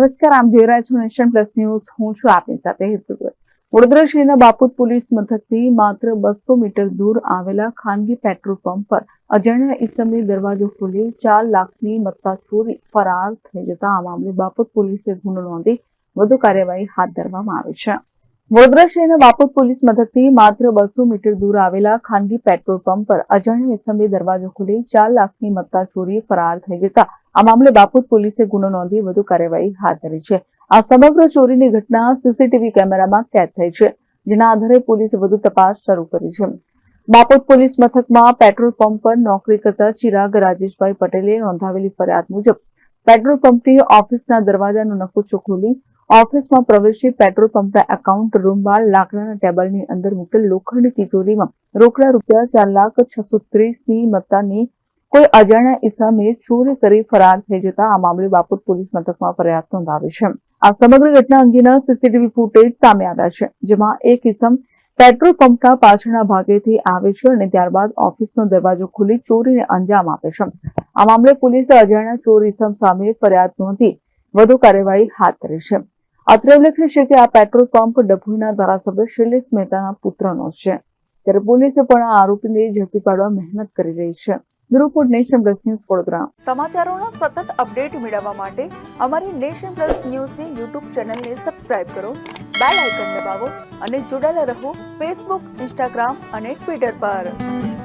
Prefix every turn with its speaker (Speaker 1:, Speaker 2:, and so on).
Speaker 1: નમસ્કાર આપ જોઈ રહ્યા છો નેશન પ્લસ ન્યૂઝ. હું છું આપની સાથે હેતુ વડોદરા શહેરના બાપુત પોલીસ મથકથી માત્ર બસો મીટર દૂર આવેલા ખાનગી પેટ્રોલ પંપ પર અજાણ્યા ઈસમે દરવાજો ખોલી ચાર લાખની મત્તા ચોરી ફરાર થઈ જતા આ મામલે બાપુત પોલીસે ગુનો નોંધી વધુ કાર્યવાહી હાથ ધરવામાં આવી છે. વડોદરા શહેરના બાપુત પોલીસ મથકથી માત્ર બસો મીટર દૂર આવેલા ખાનગી પેટ્રોલ પંપ પર અજાણ્યા ઈસમે દરવાજો ખોલી ચાર લાખની મત્તા ચોરી ફરાર થઈ જતા. આ મામલે બાપોદ પોલીસે ગુનો નોંધી વધુ કાર્યવાહી હાથ ધરી છે. આ સમગ્ર ચોરીની ઘટના સીસીટીવી કેમેરામાં કેદ થઈ છે, જેના આધારે પોલીસે વધુ તપાસ શરૂ કરી છે. બાપોદ પોલીસ મથકમાં પેટ્રોલ પંપ પર નોકરી કરતા ચિરાગ રાજેશભાઈ પટેલે નોંધાવેલી ફરિયાદ મુજબ, પેટ્રોલ પંપની ઓફિસના દરવાજાનો નકુચો ખોલી ઓફિસમાં પ્રવેશી પેટ્રોલ પંપના એકાઉન્ટ રૂમ બહાર લાકડાના ટેબલની અંદર મૂકેલ લોખંડની તિજોરીમાં રોકડા રૂપિયા ચાર લાખ છસો ત્રીસની મત્તાની કોઈ અજાણ્યા ઇસામે ચોરી કરી ફરાર થઈ જતા આ મામલે બાપુર પોલીસ મથકમાં ફરિયાદ નોંધાવી છે. આ સમગ્ર ઘટના અંગેના સીસીટીવી ફૂટેજ સામે આવ્યા છે, જેમાં એક ઇસમ પેટ્રોલ પંપના પાછળના ભાગેથી આવે છે અને ત્યારબાદ ઓફિસનો દરવાજો ખોલી ચોરીને અંજામ આપે છે. આ મામલે પોલીસે અજાણ્યા ચોર ઇસમ સામે ફરિયાદ નોંધી વધુ કાર્યવાહી હાથ ધરી છે. અત્રે ઉલ્લેખનીય છે કે આ પેટ્રોલ પંપ ડભોઈના ધારાસભ્ય શૈલેષ મહેતાના પુત્રનો છે. ત્યારે પોલીસે પણ આ આરોપીને ઝડપી પાડવા મહેનત કરી રહી છે. Report Nation plus news Vadodara. સમાચારોના સતત અપડેટ મેળવવા માટે અમારી નેશન પ્લસ ન્યૂઝની યુટ્યુબ ચેનલને સબસ્ક્રાઇબ કરો, બેલ આઇકન દબાવો અને જોડાયેલા રહો ફેસબુક, ઇન્સ્ટાગ્રામ અને ટ્વિટર પર.